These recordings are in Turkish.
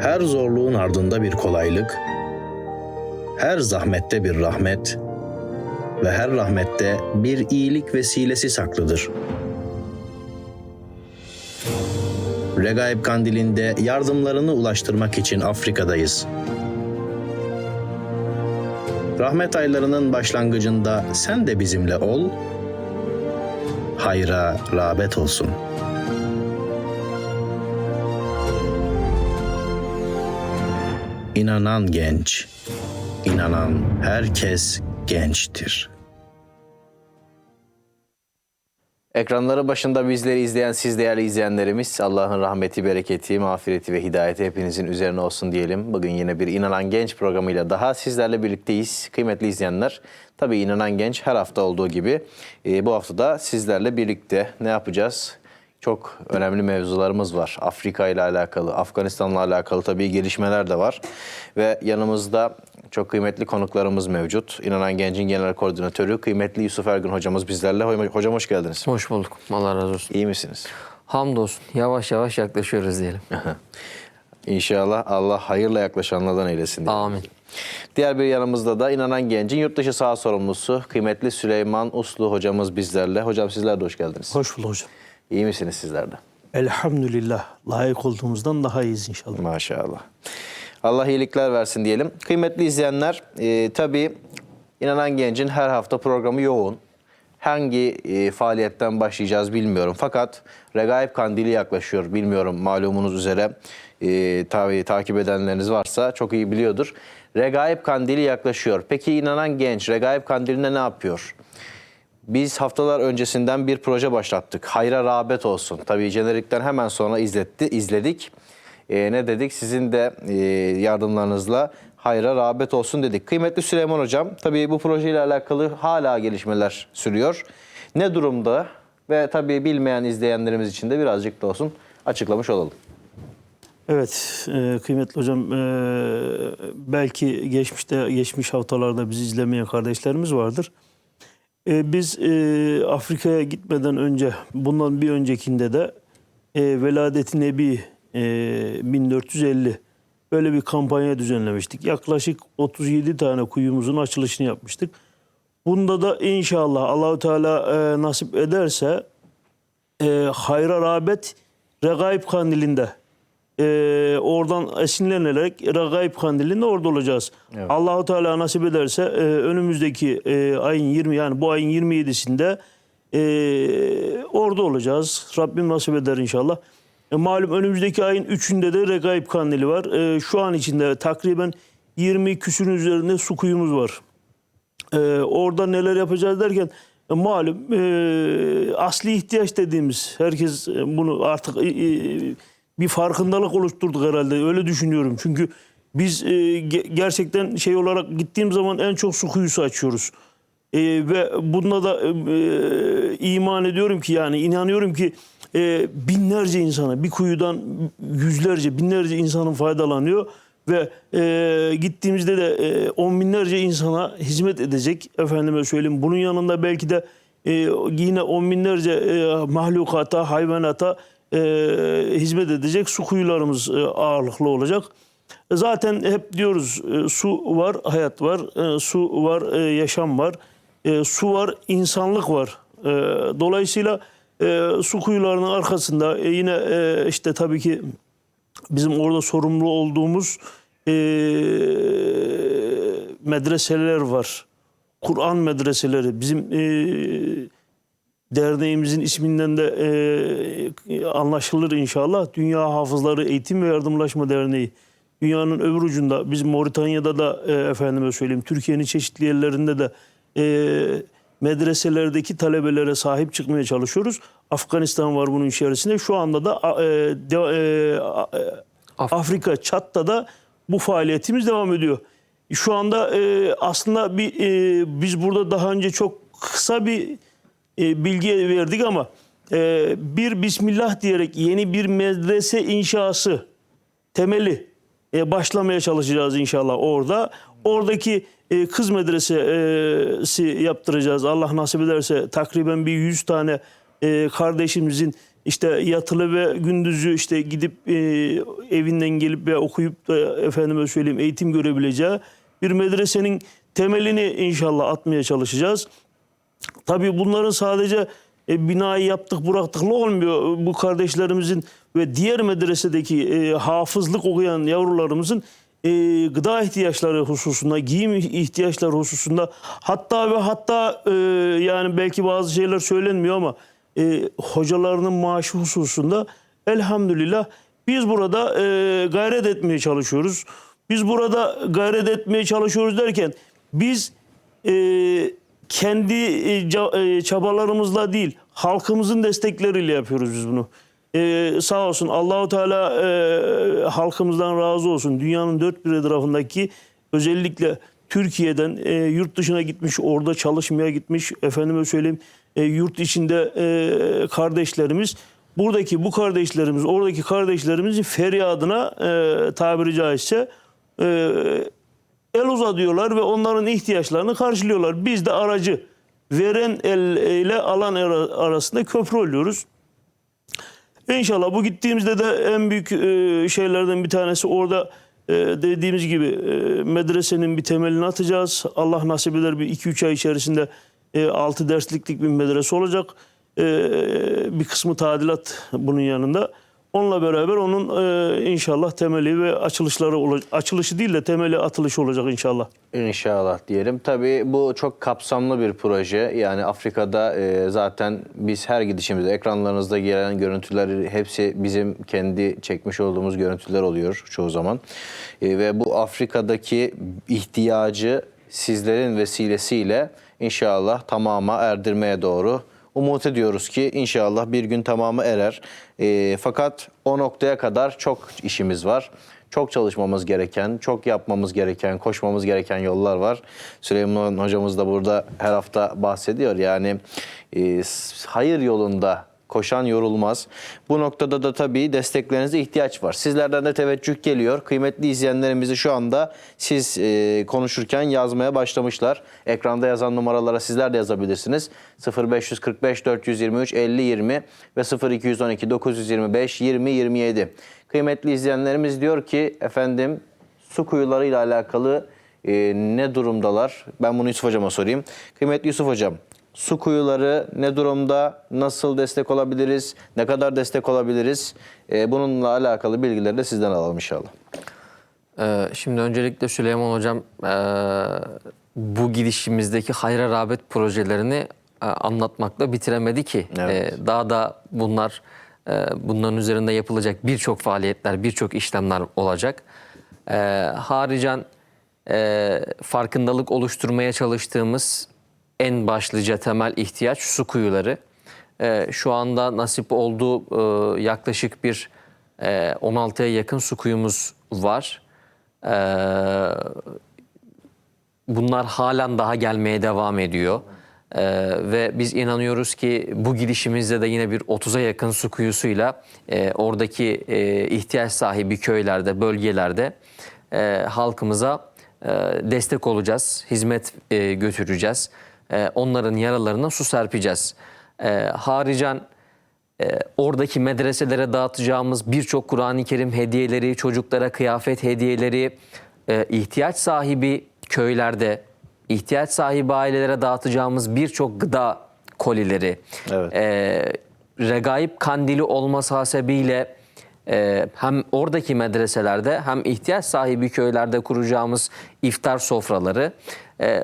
Her zorluğun ardında bir kolaylık, her zahmette bir rahmet ve her rahmette bir iyilik vesilesi saklıdır. Regaib Kandili'nde yardımlarını ulaştırmak için Afrika'dayız. Rahmet aylarının başlangıcında sen de bizimle ol, hayra rağbet olsun. İnanan genç, inanan herkes gençtir. Ekranları başında bizleri izleyen siz değerli izleyenlerimiz Allah'ın rahmeti, bereketi, mağfireti ve hidayeti hepinizin üzerine olsun diyelim. Bugün yine bir İnanan Genç programıyla daha sizlerle birlikteyiz. Kıymetli izleyenler, tabii İnanan Genç her hafta olduğu gibi e, bu hafta da sizlerle birlikte ne yapacağız? Çok önemli mevzularımız var. Afrika ile alakalı, Afganistan'la alakalı tabii gelişmeler de var. Ve yanımızda çok kıymetli konuklarımız mevcut. İnanan Genç'in genel koordinatörü kıymetli Yusuf Ergün hocamız bizlerle. Hocam hoş geldiniz. Hoş bulduk. Allah razı olsun. İyi misiniz? Hamdolsun. Yavaş yavaş yaklaşıyoruz diyelim. İnşallah Allah hayırla yaklaşanlardan eylesin. diyelim. Amin. Diğer bir yanımızda da inanan gencin yurt dışı saha sorumlusu kıymetli Süleyman Uslu hocamız bizlerle. Hocam sizler de hoş geldiniz. Hoş bulduk hocam. İyi misiniz sizler de? Elhamdülillah. Layık olduğumuzdan daha iyiyiz inşallah. Maşallah. Allah iyilikler versin diyelim. Kıymetli izleyenler, e, tabii inanan gencin her hafta programı yoğun. Hangi e, faaliyetten başlayacağız bilmiyorum. Fakat Regaib Kandili yaklaşıyor. Bilmiyorum malumunuz üzere e, tabii takip edenleriniz varsa çok iyi biliyordur. Regaib Kandili yaklaşıyor. Peki inanan genç Regaib Kandili'nde ne yapıyor? Biz haftalar öncesinden bir proje başlattık. Hayra rağbet olsun. Tabii jenerikten hemen sonra izletti, izledik. Ee, ne dedik? Sizin de e, yardımlarınızla hayra rağbet olsun dedik. Kıymetli Süleyman Hocam, tabii bu projeyle alakalı hala gelişmeler sürüyor. Ne durumda? Ve tabii bilmeyen izleyenlerimiz için de birazcık da olsun açıklamış olalım. Evet e, kıymetli hocam e, belki geçmişte geçmiş haftalarda bizi izlemeyen kardeşlerimiz vardır. E, biz e, Afrika'ya gitmeden önce bundan bir öncekinde de e, Veladeti Nebi e, 1450 böyle bir kampanya düzenlemiştik. Yaklaşık 37 tane kuyumuzun açılışını yapmıştık. Bunda da inşallah Allahu Teala e, nasip ederse e, hayra rağbet Regaib Kandili'nde e, oradan esinlenerek Regaib Kandili'nde orada olacağız. Allahu Teala nasip ederse e, önümüzdeki e, ayın 20 yani bu ayın 27'sinde e, orada olacağız. Rabbim nasip eder inşallah. E, malum önümüzdeki ayın 3'ünde de Regaib Kandili var. E, şu an içinde takriben 20 küsürün üzerinde su kuyumuz var. Ee, orada neler yapacağız derken e, malum e, asli ihtiyaç dediğimiz herkes e, bunu artık e, e, bir farkındalık oluşturduk herhalde öyle düşünüyorum. Çünkü biz e, ge- gerçekten şey olarak gittiğim zaman en çok su kuyusu açıyoruz. E, ve bunda da e, iman ediyorum ki yani inanıyorum ki e, binlerce insana bir kuyudan yüzlerce binlerce insanın faydalanıyor ve e, gittiğimizde de e, on binlerce insana hizmet edecek efendime söyleyeyim. Bunun yanında belki de e, yine on binlerce e, mahlukata, hayvanata e, hizmet edecek su kuyularımız e, ağırlıklı olacak. Zaten hep diyoruz e, su var, hayat var, e, su var, e, yaşam var, e, su var, insanlık var. E, dolayısıyla e, su kuyularının arkasında e, yine e, işte tabii ki bizim orada sorumlu olduğumuz e, medreseler var. Kur'an medreseleri. Bizim e, derneğimizin isminden de e, anlaşılır inşallah. Dünya Hafızları Eğitim ve Yardımlaşma Derneği. Dünyanın öbür ucunda biz Moritanya'da da e, efendime söyleyeyim Türkiye'nin çeşitli yerlerinde de e, medreselerdeki talebelere sahip çıkmaya çalışıyoruz. Afganistan var bunun içerisinde. Şu anda da e, de, e, e, Af- Afrika, Çat'ta da bu faaliyetimiz devam ediyor. Şu anda e, aslında bir e, biz burada daha önce çok kısa bir e, bilgi verdik ama e, bir Bismillah diyerek yeni bir medrese inşası temeli e, başlamaya çalışacağız inşallah orada. Oradaki e, kız medresesi yaptıracağız. Allah nasip ederse takriben bir 100 tane e, kardeşimizin işte yatılı ve gündüzü işte gidip e, evinden gelip ve okuyup da efendime söyleyeyim eğitim görebileceği bir medresenin temelini inşallah atmaya çalışacağız. Tabii bunların sadece e, binayı yaptık bıraktıkla olmuyor. Bu kardeşlerimizin ve diğer medresedeki e, hafızlık okuyan yavrularımızın e, gıda ihtiyaçları hususunda, giyim ihtiyaçları hususunda hatta ve hatta e, yani belki bazı şeyler söylenmiyor ama e, hocalarının maaşı hususunda elhamdülillah biz burada e, gayret etmeye çalışıyoruz. Biz burada gayret etmeye çalışıyoruz derken biz e, kendi e, e, çabalarımızla değil, halkımızın destekleriyle yapıyoruz biz bunu. E, sağ olsun Allahu Teala e, halkımızdan razı olsun. Dünyanın dört bir etrafındaki özellikle Türkiye'den e, yurt dışına gitmiş, orada çalışmaya gitmiş, efendime söyleyeyim e, yurt içinde e, kardeşlerimiz, buradaki bu kardeşlerimiz, oradaki kardeşlerimizin feryadına e, tabiri caizse e, el uzatıyorlar ve onların ihtiyaçlarını karşılıyorlar. Biz de aracı veren el ile alan arasında köprü oluyoruz. İnşallah bu gittiğimizde de en büyük e, şeylerden bir tanesi orada e, dediğimiz gibi e, medresenin bir temelini atacağız. Allah nasip eder bir 2-3 ay içerisinde 6 dersliklik bir medrese olacak. Bir kısmı tadilat bunun yanında. Onunla beraber onun e, inşallah temeli ve açılışları olacak. Açılışı değil de temeli atılışı olacak inşallah. İnşallah diyelim. Tabii bu çok kapsamlı bir proje. Yani Afrika'da e, zaten biz her gidişimizde ekranlarınızda gelen görüntüler hepsi bizim kendi çekmiş olduğumuz görüntüler oluyor çoğu zaman. E, ve bu Afrika'daki ihtiyacı sizlerin vesilesiyle inşallah tamama erdirmeye doğru umut ediyoruz ki inşallah bir gün tamamı erer. E, fakat o noktaya kadar çok işimiz var. Çok çalışmamız gereken, çok yapmamız gereken, koşmamız gereken yollar var. Süleyman hocamız da burada her hafta bahsediyor. Yani e, hayır yolunda koşan yorulmaz. Bu noktada da tabii desteklerinize ihtiyaç var. Sizlerden de teveccüh geliyor. Kıymetli izleyenlerimizi şu anda siz e, konuşurken yazmaya başlamışlar. Ekranda yazan numaralara sizler de yazabilirsiniz. 0545 423 50 20 ve 0212 925 20 27. Kıymetli izleyenlerimiz diyor ki efendim su kuyuları ile alakalı e, ne durumdalar? Ben bunu Yusuf hocama sorayım. Kıymetli Yusuf hocam, su kuyuları ne durumda? Nasıl destek olabiliriz? Ne kadar destek olabiliriz? E, bununla alakalı bilgileri de sizden alalım inşallah. Ee, şimdi öncelikle Süleyman Hocam ee, bu gidişimizdeki hayra rağbet projelerini ee, anlatmakla bitiremedi ki. Evet. Ee, daha da bunlar ee, bunların üzerinde yapılacak birçok faaliyetler, birçok işlemler olacak. Ee, haricen ee, farkındalık oluşturmaya çalıştığımız en başlıca temel ihtiyaç su kuyuları. Ee, şu anda nasip olduğu ee, yaklaşık bir ee, 16'ya yakın su kuyumuz var. Ee, bunlar halen daha gelmeye devam ediyor. Ee, ve biz inanıyoruz ki bu gidişimizde de yine bir 30'a yakın su kuyusuyla e, oradaki e, ihtiyaç sahibi köylerde, bölgelerde e, halkımıza e, destek olacağız, hizmet e, götüreceğiz. E, onların yaralarına su serpeceğiz. E, haricen e, oradaki medreselere dağıtacağımız birçok Kur'an-ı Kerim hediyeleri, çocuklara kıyafet hediyeleri, e, ihtiyaç sahibi köylerde, ihtiyaç sahibi ailelere dağıtacağımız birçok gıda kolileri, Evet. e, regaib kandili olması hasebiyle e, hem oradaki medreselerde hem ihtiyaç sahibi köylerde kuracağımız iftar sofraları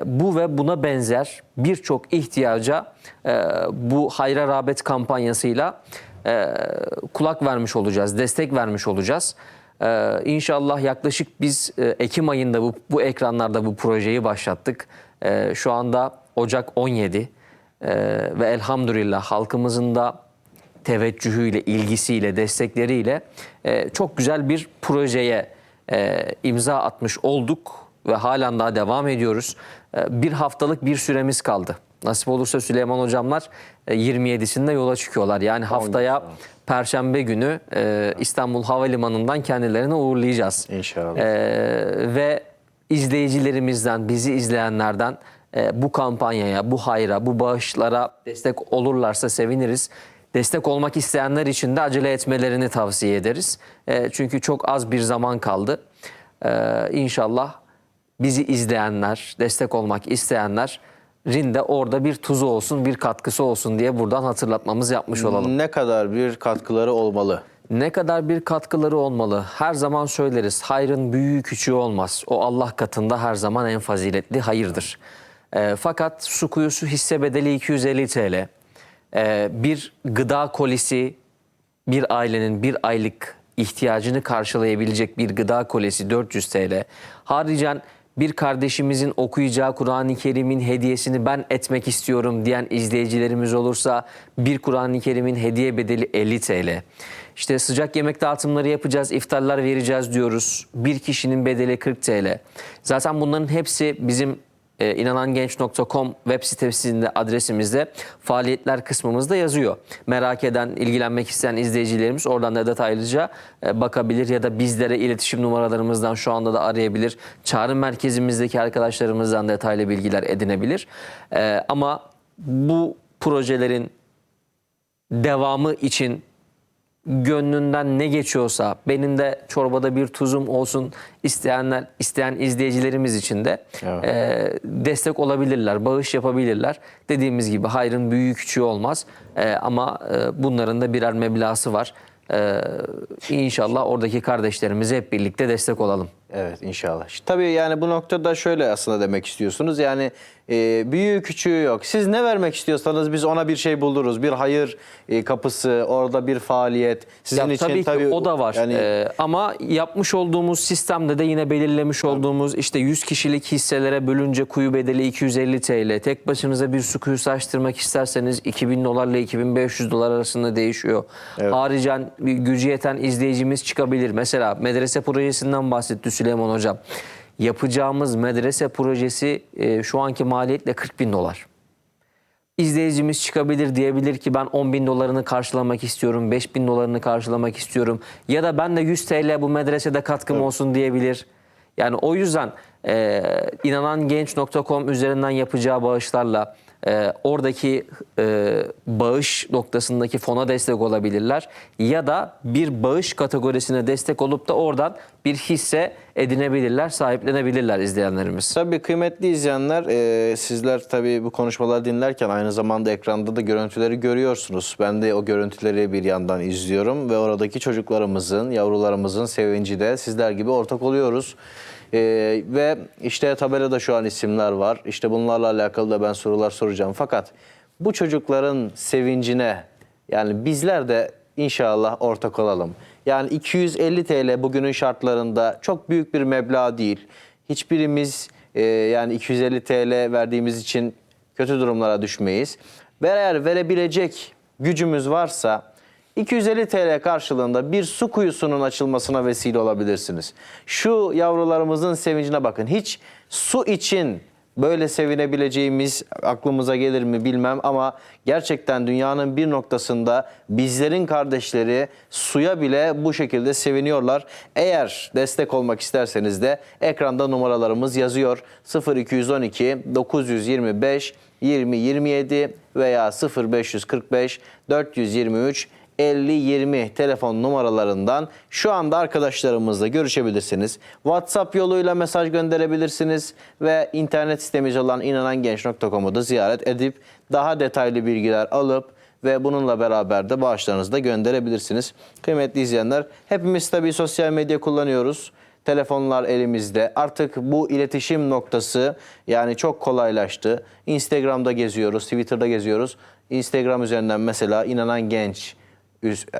bu ve buna benzer birçok ihtiyaca e, bu hayra rağbet kampanyasıyla e, kulak vermiş olacağız, destek vermiş olacağız. Ee, inşallah yaklaşık biz e, Ekim ayında bu, bu ekranlarda bu projeyi başlattık. Ee, şu anda Ocak 17 Ee, ve elhamdülillah halkımızın da teveccühüyle, ilgisiyle, destekleriyle e, çok güzel bir projeye imza atmış olduk ve halen daha devam ediyoruz. E, bir haftalık bir süremiz kaldı. Nasip olursa Süleyman hocamlar e, 27'sinde yola çıkıyorlar. Yani haftaya Perşembe günü e, İstanbul Havalimanı'ndan kendilerini uğurlayacağız. İnşallah. E, ve izleyicilerimizden, bizi izleyenlerden e, bu kampanyaya, bu hayra, bu bağışlara destek olurlarsa seviniriz. Destek olmak isteyenler için de acele etmelerini tavsiye ederiz. E, çünkü çok az bir zaman kaldı. E, inşallah bizi izleyenler, destek olmak isteyenlerin de orada bir tuzu olsun, bir katkısı olsun diye buradan hatırlatmamız yapmış olalım. Ne kadar bir katkıları olmalı? Ne kadar bir katkıları olmalı? Her zaman söyleriz. Hayrın büyüğü küçüğü olmaz. O Allah katında her zaman en faziletli hayırdır. Ee, fakat su kuyusu hisse bedeli 250 TL. Ee, bir gıda kolisi bir ailenin bir aylık ihtiyacını karşılayabilecek bir gıda kolesi 400 TL. Haricen bir kardeşimizin okuyacağı Kur'an-ı Kerim'in hediyesini ben etmek istiyorum diyen izleyicilerimiz olursa bir Kur'an-ı Kerim'in hediye bedeli 50 TL. İşte sıcak yemek dağıtımları yapacağız, iftarlar vereceğiz diyoruz. Bir kişinin bedeli 40 TL. Zaten bunların hepsi bizim e, inanangenç.com web sitesinde adresimizde faaliyetler kısmımızda yazıyor. Merak eden, ilgilenmek isteyen izleyicilerimiz oradan da detaylıca e, bakabilir ya da bizlere iletişim numaralarımızdan şu anda da arayabilir. Çağrı merkezimizdeki arkadaşlarımızdan detaylı bilgiler edinebilir. E, ama bu projelerin devamı için gönlünden ne geçiyorsa benim de çorbada bir tuzum olsun isteyenler isteyen izleyicilerimiz için de Evet. e, destek olabilirler, bağış yapabilirler. Dediğimiz gibi hayrın büyüğü küçüğü olmaz E, ama e, bunların da birer meblası var. E, inşallah oradaki kardeşlerimize hep birlikte destek olalım. Evet inşallah. Tabii yani bu noktada şöyle aslında demek istiyorsunuz. Yani e, büyüğü küçüğü yok. Siz ne vermek istiyorsanız biz ona bir şey buluruz. Bir hayır e, kapısı, orada bir faaliyet. Sizin Ya için tabii, tabii ki o da var. Yani Ee, ama yapmış olduğumuz sistemde de yine belirlemiş olduğumuz işte 100 kişilik hisselere bölünce kuyu bedeli 250 TL. Tek başınıza bir su kuyusu açtırmak isterseniz 2000 dolarla 2500 dolar arasında değişiyor. Haricen bir gücü yeten izleyicimiz çıkabilir. Mesela medrese projesinden bahsetti Süleyman Hocam. Yapacağımız medrese projesi e, şu anki maliyetle 40 bin dolar izleyicimiz çıkabilir diyebilir ki ben 10 bin dolarını karşılamak istiyorum, 5 bin dolarını karşılamak istiyorum ya da ben de 100 TL bu medresede katkım olsun diyebilir. Yani o yüzden e, inanangenç.com üzerinden yapacağı bağışlarla e, oradaki e, bağış noktasındaki fona destek olabilirler ya da bir bağış kategorisine destek olup da oradan bir hisse edinebilirler, sahiplenebilirler izleyenlerimiz. Tabii kıymetli izleyenler, e, sizler tabii bu konuşmaları dinlerken aynı zamanda ekranda da görüntüleri görüyorsunuz. Ben de o görüntüleri bir yandan izliyorum ve oradaki çocuklarımızın, yavrularımızın sevinci de sizler gibi ortak oluyoruz. E, ve işte tabelada şu an isimler var. İşte bunlarla alakalı da ben sorular soracağım. Fakat bu çocukların sevincine yani bizler de inşallah ortak olalım. Yani 250 TL bugünün şartlarında çok büyük bir meblağ değil. Hiçbirimiz e, yani 250 TL verdiğimiz için kötü durumlara düşmeyiz. Ve eğer verebilecek gücümüz varsa 250 TL karşılığında bir su kuyusunun açılmasına vesile olabilirsiniz. Şu yavrularımızın sevincine bakın. Hiç su için böyle sevinebileceğimiz aklımıza gelir mi bilmem ama gerçekten dünyanın bir noktasında bizlerin kardeşleri suya bile bu şekilde seviniyorlar. Eğer destek olmak isterseniz de ekranda numaralarımız yazıyor. 0212 925 2027 veya 0545 423 50-20 telefon numaralarından şu anda arkadaşlarımızla görüşebilirsiniz. WhatsApp yoluyla mesaj gönderebilirsiniz ve internet sitemiz olan inanangenç.com'u da ziyaret edip daha detaylı bilgiler alıp ve bununla beraber de bağışlarınızı da gönderebilirsiniz. Kıymetli izleyenler hepimiz tabii sosyal medya kullanıyoruz. Telefonlar elimizde. Artık bu iletişim noktası yani çok kolaylaştı. Instagram'da geziyoruz, Twitter'da geziyoruz. Instagram üzerinden mesela inanan genç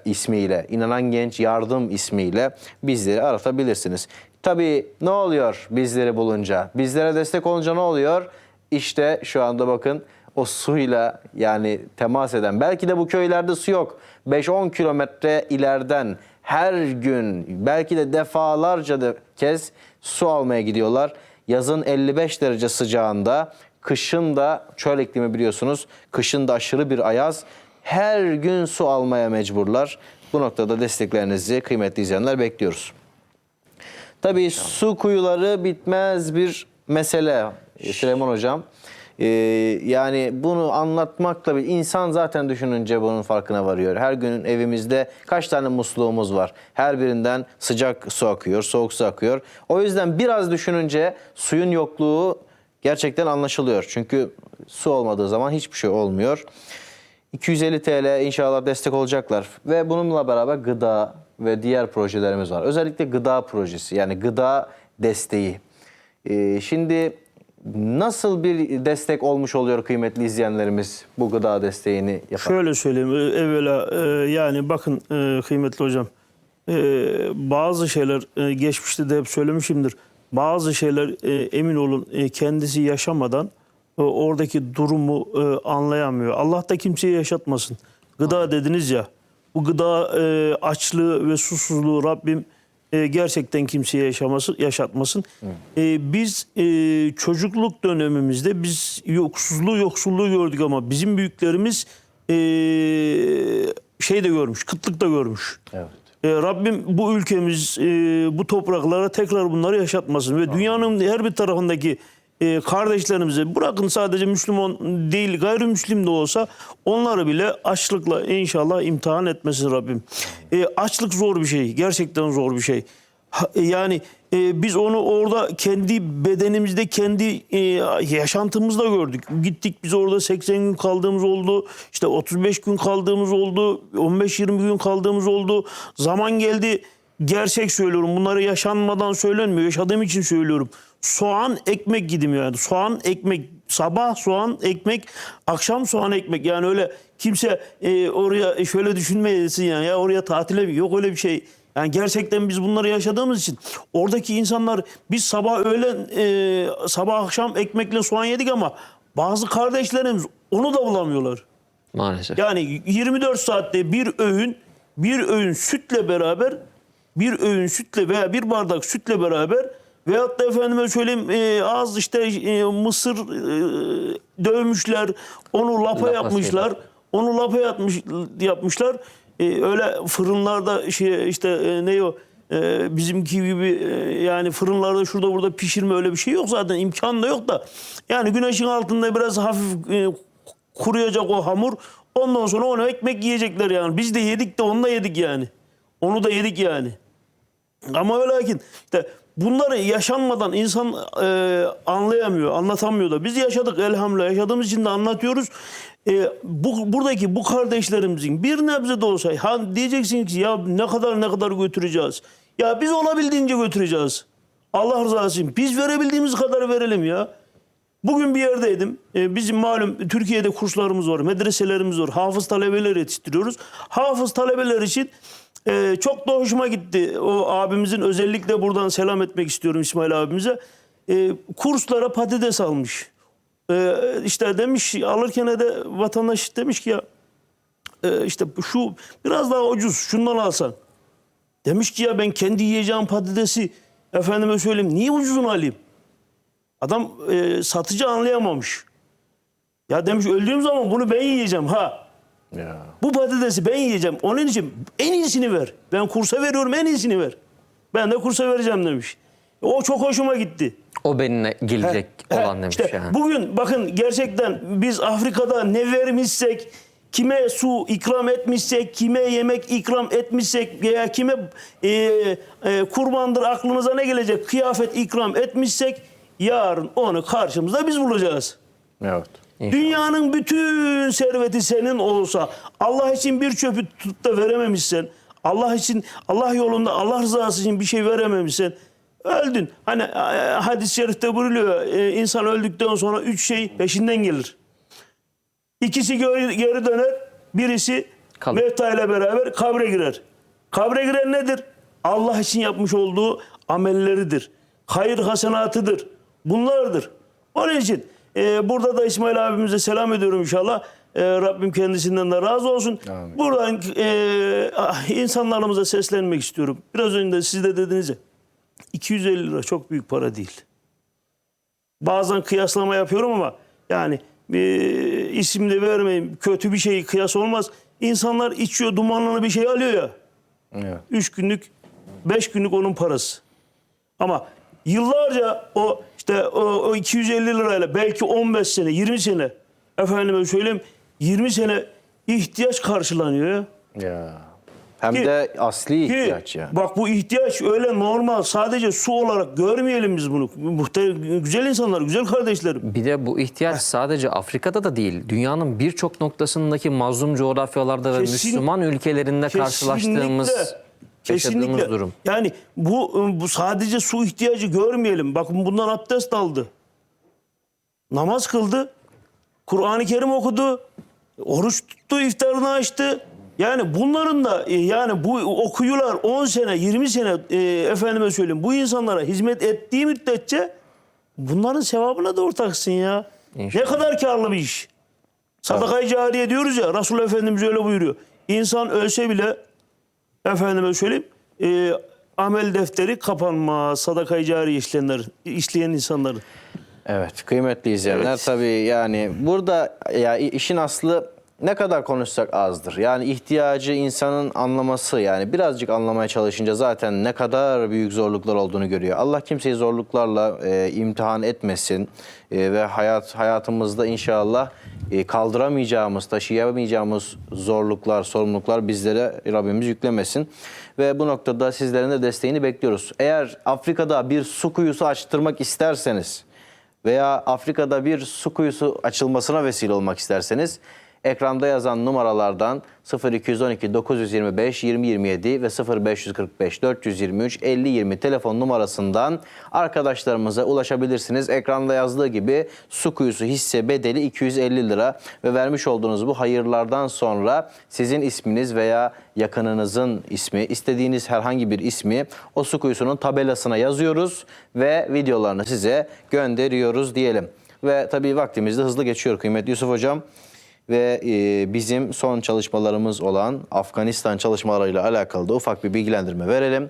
ismiyle, inanan genç yardım ismiyle bizleri aratabilirsiniz. Tabii ne oluyor bizleri bulunca? Bizlere destek olunca ne oluyor? İşte şu anda bakın o suyla yani temas eden belki de bu köylerde su yok. 5-10 kilometre ileriden her gün belki de defalarca da kez su almaya gidiyorlar. Yazın 55 derece sıcağında, kışın da çöl iklimi biliyorsunuz. Kışın da aşırı bir ayaz. Her gün su almaya mecburlar. Bu noktada desteklerinizi kıymetli izleyenler bekliyoruz. Tabii su kuyuları bitmez bir mesele Süleyman Hocam. Ee, yani bunu anlatmakla bir insan zaten düşününce bunun farkına varıyor. Her günün evimizde kaç tane musluğumuz var. Her birinden sıcak su akıyor, soğuk su akıyor. O yüzden biraz düşününce suyun yokluğu gerçekten anlaşılıyor. Çünkü su olmadığı zaman hiçbir şey olmuyor. 250 TL inşallah destek olacaklar ve bununla beraber gıda ve diğer projelerimiz var. Özellikle gıda projesi yani gıda desteği. Ee, şimdi nasıl bir destek olmuş oluyor kıymetli izleyenlerimiz bu gıda desteğini yapan? Şöyle söyleyeyim. e, Evvela e, yani bakın e, kıymetli hocam. Bazı şeyler geçmişte de hep söylemişimdir. Bazı şeyler emin olun kendisi yaşamadan oradaki durumu e, anlayamıyor. Allah da kimseye yaşatmasın. Gıda dediniz ya. Bu gıda e, açlığı ve susuzluğu Rabbim e, gerçekten kimseye yaşaması, yaşatmasın. E, biz e, çocukluk dönemimizde biz yoksuzluğu yoksulluğu gördük ama bizim büyüklerimiz e, şey de görmüş, kıtlık da görmüş. Evet. E, Rabbim bu ülkemiz, e, bu topraklara tekrar bunları yaşatmasın. Ve dünyanın her bir tarafındaki e, kardeşlerimize bırakın sadece Müslüman değil gayrimüslim de olsa onları bile açlıkla inşallah imtihan etmesin Rabbim. E, açlık zor bir şey. Gerçekten zor bir şey. E, Yani e, biz onu orada kendi bedenimizde, kendi e, yaşantımızda gördük. Gittik biz orada 80 gün kaldığımız oldu. işte 35 gün kaldığımız oldu. 15-20 gün kaldığımız oldu. Zaman geldi. Gerçek söylüyorum. Bunları yaşanmadan söylenmiyor. Yaşadığım için söylüyorum. Soğan ekmek gidim yani. Soğan ekmek. Sabah soğan ekmek, akşam soğan ekmek. Yani öyle kimse e, oraya şöyle düşünmeyesin yani. Ya oraya tatile mi? Yok öyle bir şey. Yani gerçekten biz bunları yaşadığımız için oradaki insanlar biz sabah öğlen e, sabah akşam ekmekle soğan yedik ama bazı kardeşlerimiz onu da bulamıyorlar. Maalesef. Yani 24 saatte bir öğün bir öğün sütle beraber bir öğün sütle veya bir bardak sütle beraber veyahut da efendime söyleyeyim e, az işte e, mısır e, dövmüşler onu lapa Lapa yapmışlar şeyler. onu lapa yapmış, yapmışlar E, öyle fırınlarda şey işte e, ne o e, bizimki gibi e, yani fırınlarda şurada burada pişirme öyle bir şey yok zaten imkan da yok da yani güneşin altında biraz hafif e, kuruyacak o hamur. Ondan sonra onu ekmek yiyecekler yani. Biz de yedik de onu da yedik yani. Onu da yedik yani. Ama ve lakin işte bunları yaşanmadan insan e, anlayamıyor, anlatamıyor da. Biz yaşadık elhamdülillah. Yaşadığımız için de anlatıyoruz. E, bu buradaki bu kardeşlerimizin bir nebze de olsa ha diyeceksin ki ya ne kadar ne kadar götüreceğiz. Ya biz olabildiğince götüreceğiz. Allah rızası için. Biz verebildiğimiz kadar verelim ya. Bugün bir yerdeydim. Ee, bizim malum Türkiye'de kurslarımız var, medreselerimiz var. Hafız talebeler yetiştiriyoruz. Hafız talebeler için e, çok da hoşuma gitti. O abimizin özellikle buradan selam etmek istiyorum İsmail abimize. E, kurslara patates almış. E, işte demiş alırken de vatandaş demiş ki ya e, işte şu biraz daha ucuz şundan alsan. Demiş ki ya ben kendi yiyeceğim patatesi efendime söyleyeyim niye ucuzunu alayım? Adam e, satıcı anlayamamış. Ya demiş öldüğüm zaman bunu ben yiyeceğim ha. Ya. Bu patatesi ben yiyeceğim. Onun için en iyisini ver. Ben kursa veriyorum en iyisini ver. Ben de kursa vereceğim demiş. O çok hoşuma gitti. O benimle gelecek He, olan demiş işte yani. Bugün bakın gerçekten biz Afrika'da ne vermişsek, kime su ikram etmişsek, kime yemek ikram etmişsek veya kime e, e, kurbandır aklımıza ne gelecek kıyafet ikram etmişsek yarın onu karşımızda biz bulacağız. Evet. Dünyanın bütün serveti senin olsa Allah için bir çöpü tutup da verememişsen Allah için Allah yolunda Allah rızası için bir şey verememişsen öldün. Hani e, hadis-i şerifte buyuruyor e, insan öldükten sonra üç şey peşinden gelir. İkisi geri, geri döner, birisi Kalır. mevta ile beraber kabre girer. Kabre giren nedir? Allah için yapmış olduğu amelleridir. Hayır hasenatıdır. Bunlardır. Onun için e, burada da İsmail abimize selam ediyorum inşallah. E, Rabbim kendisinden de razı olsun. Amin. Buradan e, ah, insanlarımıza seslenmek istiyorum. Biraz önce siz de dediniz ya 250 lira çok büyük para değil. Bazen kıyaslama yapıyorum ama yani e, isim de vermeyeyim. Kötü bir şey kıyas olmaz. İnsanlar içiyor dumanlı bir şey alıyor ya. Evet. Üç günlük, beş günlük onun parası. Ama yıllarca o işte o, o 250 lirayla belki 15 sene, 20 sene efendime söyleyeyim 20 sene ihtiyaç karşılanıyor ya. Ya. Hem Ki- de asli Ki, ihtiyaç yani. Bak bu ihtiyaç öyle normal sadece su olarak görmeyelim biz bunu. Muhtemelen güzel insanlar, güzel kardeşlerim. Bir de bu ihtiyaç sadece Afrika'da da değil. Dünyanın birçok noktasındaki mazlum coğrafyalarda ve Kesin- Müslüman ülkelerinde karşılaştığımız, yaşadığımız durum. Yani bu bu sadece su ihtiyacı görmeyelim. Bakın bundan abdest aldı. Namaz kıldı. Kur'an-ı Kerim okudu. Oruç tuttu, iftarını açtı. Yani bunların da e, yani bu okuyular 10 sene, 20 sene e, efendime söyleyeyim bu insanlara hizmet ettiği müddetçe bunların sevabına da ortaksın ya. İnşallah. Ne kadar karlı bir iş. Sadakayı cariye diyoruz ya Resul Efendimiz öyle buyuruyor. İnsan ölse bile efendime söyleyeyim e, amel defteri kapanmaz. Sadakayı cariye işleyenler, işleyen insanların. Evet kıymetli izleyenler Evet. tabii yani burada ya işin aslı ne kadar konuşsak azdır. Yani ihtiyacı insanın anlaması yani birazcık anlamaya çalışınca zaten ne kadar büyük zorluklar olduğunu görüyor. Allah kimseyi zorluklarla e, imtihan etmesin E, ve hayat hayatımızda inşallah e, kaldıramayacağımız, taşıyamayacağımız zorluklar, sorumluluklar bizlere Rabbimiz yüklemesin. Ve bu noktada sizlerin de desteğini bekliyoruz. Eğer Afrika'da bir su kuyusu açtırmak isterseniz veya Afrika'da bir su kuyusu açılmasına vesile olmak isterseniz ekranda yazan numaralardan 0212 925 2027 ve 0545 423 50 20 telefon numarasından arkadaşlarımıza ulaşabilirsiniz. Ekranda yazdığı gibi su kuyusu hisse bedeli 250 lira ve vermiş olduğunuz bu hayırlardan sonra sizin isminiz veya yakınınızın ismi, istediğiniz herhangi bir ismi o su kuyusunun tabelasına yazıyoruz ve videolarını size gönderiyoruz diyelim. Ve tabii vaktimiz de hızlı geçiyor kıymetli Yusuf Hocam. Ve e, bizim son çalışmalarımız olan Afganistan çalışmalarıyla alakalı da ufak bir bilgilendirme verelim.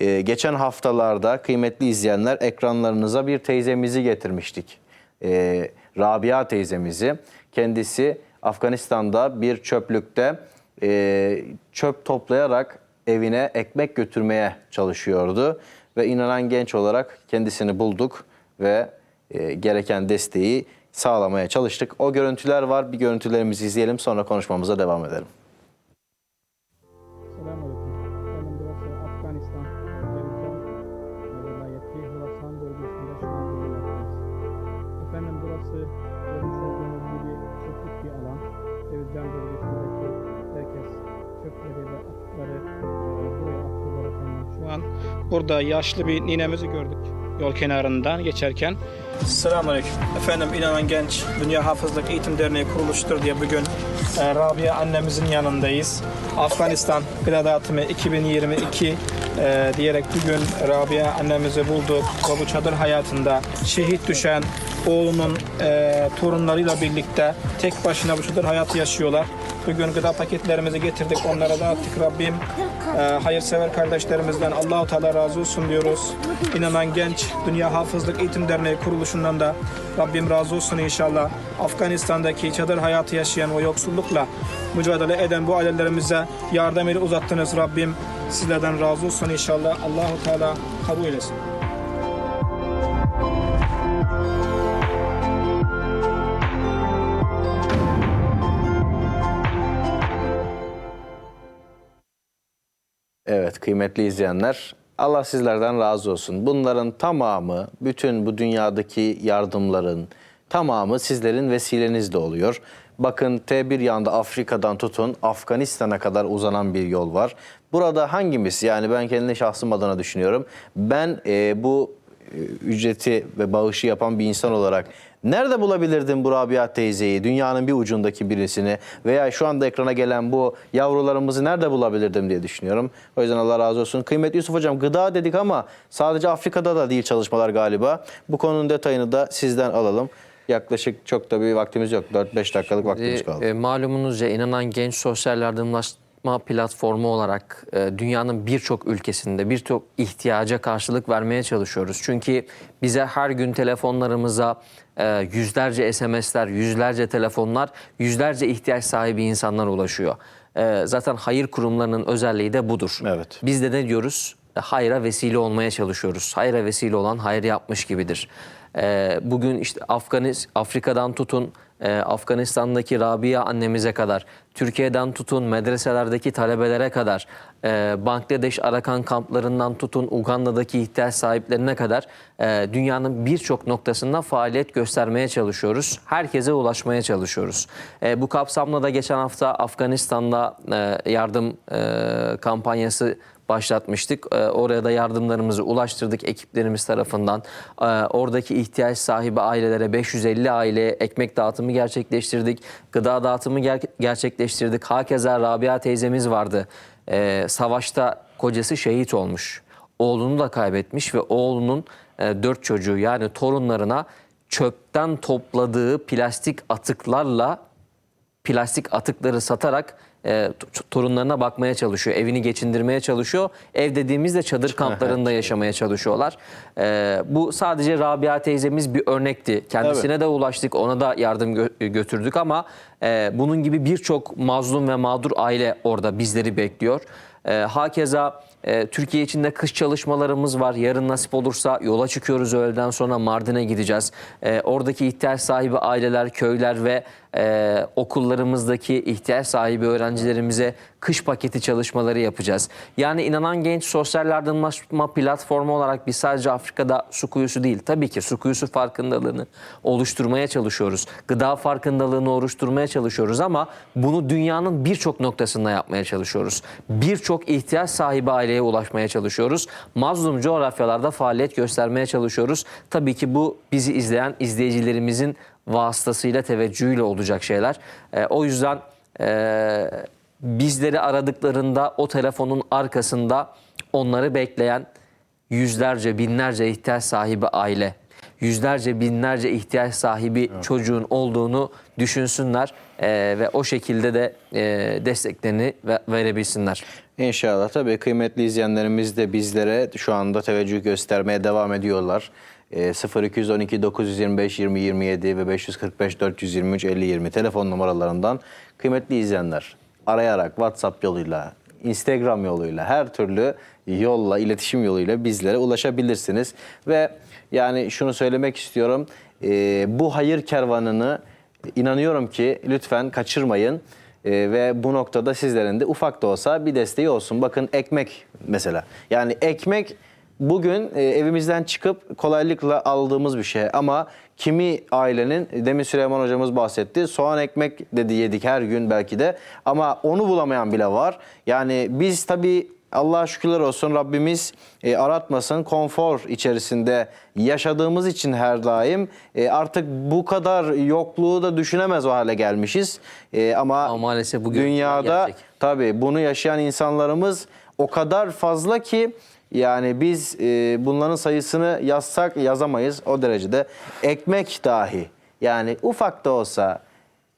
E, geçen haftalarda kıymetli izleyenler ekranlarınıza bir teyzemizi getirmiştik. E, Rabia teyzemizi. Kendisi Afganistan'da bir çöplükte e, çöp toplayarak evine ekmek götürmeye çalışıyordu. Ve inanan genç olarak kendisini bulduk ve e, gereken desteği sağlamaya çalıştık. O görüntüler var. Bir görüntülerimizi izleyelim sonra konuşmamıza devam edelim. Burada yaşlı bir ninemizi gördük yol kenarından geçerken. Selamünaleyküm. Efendim inanan genç Dünya Hafızlık Eğitim Derneği kuruluştur diye bugün e, Rabia annemizin yanındayız. Afganistan Gıda Dağıtımı 2022 e, diyerek bugün Rabia annemizi bulduk. Ve bu çadır hayatında şehit düşen oğlunun e, torunlarıyla birlikte tek başına bu çadır hayatı yaşıyorlar. Bugün gıda paketlerimizi getirdik. Onlara dağıttık Rabbim. E, hayırsever kardeşlerimizden Allahu Teala razı olsun diyoruz. İnanan Genç Dünya Hafızlık Eğitim Derneği kuruluşundan da Rabbim razı olsun inşallah. Afganistan'daki çadır hayatı yaşayan o yoksullukla mücadele eden bu ailelerimize yardım eli uzattınız Rabbim. Sizlerden razı olsun inşallah. Allahu Teala kabul eylesin. Kıymetli izleyenler Allah sizlerden razı olsun. Bunların tamamı bütün bu dünyadaki yardımların tamamı sizlerin vesilenizde oluyor. Bakın T1 yanda Afrika'dan tutun Afganistan'a kadar uzanan bir yol var. Burada hangimiz yani ben kendi şahsım adına düşünüyorum. Ben e, bu e, ücreti ve bağışı yapan bir insan olarak nerede bulabilirdim bu Rabia teyzeyi, dünyanın bir ucundaki birisini veya şu anda ekrana gelen bu yavrularımızı nerede bulabilirdim diye düşünüyorum. O yüzden Allah razı olsun. Kıymetli Yusuf Hocam gıda dedik ama sadece Afrika'da da değil çalışmalar galiba. Bu konunun detayını da sizden alalım. Yaklaşık çok da bir vaktimiz yok. 4-5 dakikalık vaktimiz kaldı. E, malumunuzca inanan genç sosyal yardımlaşma platformu olarak e, dünyanın birçok ülkesinde birçok ihtiyaca karşılık vermeye çalışıyoruz. Çünkü bize her gün telefonlarımıza e, yüzlerce SMS'ler, yüzlerce telefonlar, yüzlerce ihtiyaç sahibi insanlar ulaşıyor. E, zaten hayır kurumlarının özelliği de budur. Evet. Biz de ne diyoruz? Hayra vesile olmaya çalışıyoruz. Hayra vesile olan hayır yapmış gibidir. E, bugün işte Afganis, Afrika'dan tutun e, Afganistan'daki Rabia annemize kadar, Türkiye'den tutun medreselerdeki talebelere kadar, e, Bangladeş Arakan kamplarından tutun Uganda'daki ihtiyaç sahiplerine kadar e, dünyanın birçok noktasında faaliyet göstermeye çalışıyoruz. Herkese ulaşmaya çalışıyoruz. E, bu kapsamda da geçen hafta Afganistan'da e, yardım e, kampanyası başlatmıştık. Ee, Oraya da yardımlarımızı ulaştırdık ekiplerimiz tarafından. Ee, Oradaki ihtiyaç sahibi ailelere 550 aileye ekmek dağıtımı gerçekleştirdik. Gıda dağıtımı ger- gerçekleştirdik. Hakeza Rabia teyzemiz vardı. Ee, Savaşta kocası şehit olmuş. Oğlunu da kaybetmiş ve oğlunun e, dört çocuğu yani torunlarına çöpten topladığı plastik atıklarla plastik atıkları satarak e, torunlarına bakmaya çalışıyor. Evini geçindirmeye çalışıyor. Ev dediğimizde çadır kamplarında yaşamaya çalışıyorlar. E, bu sadece Rabia teyzemiz bir örnekti. Kendisine de ulaştık, ona da yardım gö- götürdük ama e, bunun gibi birçok mazlum ve mağdur aile orada bizleri bekliyor. E, hakeza e, Türkiye içinde kış çalışmalarımız var. Yarın nasip olursa yola çıkıyoruz öğleden sonra Mardin'e gideceğiz. E, oradaki ihtiyaç sahibi aileler, köyler ve e, okullarımızdaki ihtiyaç sahibi öğrencilerimize kış paketi çalışmaları yapacağız. Yani inanan genç sosyal yardımlaşma platformu olarak biz sadece Afrika'da su kuyusu değil. Tabii ki su kuyusu farkındalığını oluşturmaya çalışıyoruz. Gıda farkındalığını oluşturmaya çalışıyoruz ama bunu dünyanın birçok noktasında yapmaya çalışıyoruz. Birçok ihtiyaç sahibi aileye ulaşmaya çalışıyoruz. Mazlum coğrafyalarda faaliyet göstermeye çalışıyoruz. Tabii ki bu bizi izleyen izleyicilerimizin vasıtasıyla teveccühüyle olacak şeyler. Ee, o yüzden e, bizleri aradıklarında o telefonun arkasında onları bekleyen yüzlerce binlerce ihtiyaç sahibi aile, yüzlerce binlerce ihtiyaç sahibi çocuğun olduğunu düşünsünler e, ve o şekilde de e, desteklerini ve- verebilsinler. İnşallah tabii kıymetli izleyenlerimiz de bizlere şu anda teveccüh göstermeye devam ediyorlar. Ee, 0212 925 20 27 ve 545 423 50 20 telefon numaralarından kıymetli izleyenler arayarak WhatsApp yoluyla, Instagram yoluyla her türlü yolla, iletişim yoluyla bizlere ulaşabilirsiniz. Ve yani şunu söylemek istiyorum. ee, bu hayır kervanını inanıyorum ki lütfen kaçırmayın. Ee, ve bu noktada sizlerin de ufak da olsa bir desteği olsun. Bakın ekmek mesela. Yani ekmek bugün e, evimizden çıkıp kolaylıkla aldığımız bir şey. Ama kimi ailenin, demin Süleyman hocamız bahsetti. Soğan ekmek dedi yedik her gün belki de. Ama onu bulamayan bile var. Yani biz tabii Allah'a şükürler olsun Rabbimiz e, aratmasın konfor içerisinde yaşadığımız için her daim e, artık bu kadar yokluğu da düşünemez o hale gelmişiz. E, ama, Ama maalesef bu görüntüler dünyada tabii bunu yaşayan insanlarımız o kadar fazla ki yani biz e, bunların sayısını yazsak yazamayız o derecede. Ekmek dahi yani ufak da olsa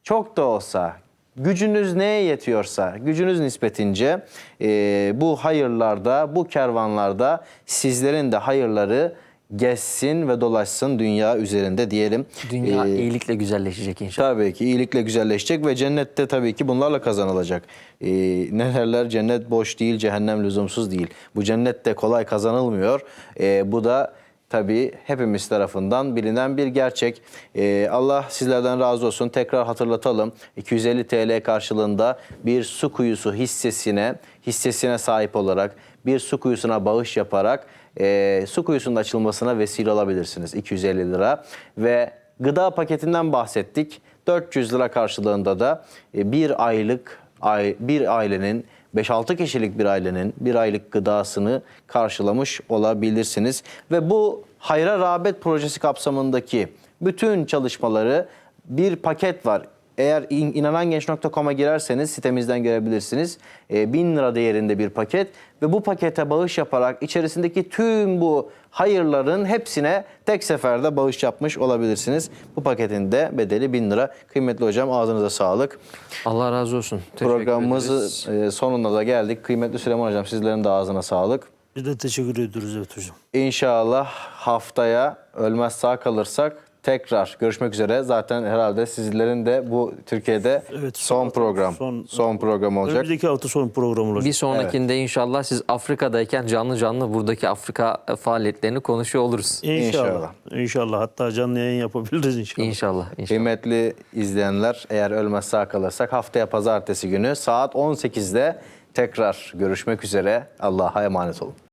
çok da olsa gücünüz neye yetiyorsa gücünüz nispetince e, bu hayırlarda bu kervanlarda sizlerin de hayırları geçsin ve dolaşsın dünya üzerinde diyelim. Dünya E, iyilikle güzelleşecek inşallah. Tabii ki iyilikle güzelleşecek ve cennette tabii ki bunlarla kazanılacak. Ee, ne derler cennet boş değil, cehennem lüzumsuz değil. Bu cennette kolay kazanılmıyor. Ee, bu da tabii hepimiz tarafından bilinen bir gerçek. Ee, Allah sizlerden razı olsun. Tekrar hatırlatalım. 250 TL karşılığında bir su kuyusu hissesine, hissesine sahip olarak bir su kuyusuna bağış yaparak e, su kuyusunun açılmasına vesile olabilirsiniz. 250 lira ve Gıda paketinden bahsettik. 400 lira karşılığında da e, bir aylık ay- bir ailenin 5-6 kişilik bir ailenin bir aylık gıdasını karşılamış olabilirsiniz. Ve bu Hayra Rağbet projesi kapsamındaki bütün çalışmaları bir paket var. Eğer in- inanangenç.com'a girerseniz sitemizden görebilirsiniz. E, 1000 lira değerinde bir paket ve bu pakete bağış yaparak içerisindeki tüm bu hayırların hepsine tek seferde bağış yapmış olabilirsiniz. Bu paketin de bedeli 1000 lira. Kıymetli hocam ağzınıza sağlık. Allah razı olsun. Teşekkür Programımızı ederiz. e, sonuna da geldik. Kıymetli Süleyman hocam sizlerin de ağzına sağlık. Biz de teşekkür ediyoruz evet hocam. İnşallah haftaya ölmez sağ kalırsak tekrar görüşmek üzere. Zaten herhalde sizlerin de bu Türkiye'de Evet, son son- program, son- son program olacak. Önümüzdeki hafta son program olacak. Bir sonrakinde inşallah siz Afrika'dayken canlı canlı buradaki Afrika faaliyetlerini konuşuyor oluruz. İnşallah. İnşallah. İnşallah. Hatta canlı yayın yapabiliriz inşallah. İnşallah. inşallah. Kıymetli izleyenler eğer ölmez sağ kalırsak haftaya pazartesi günü saat 18'de tekrar görüşmek üzere. Allah'a emanet olun.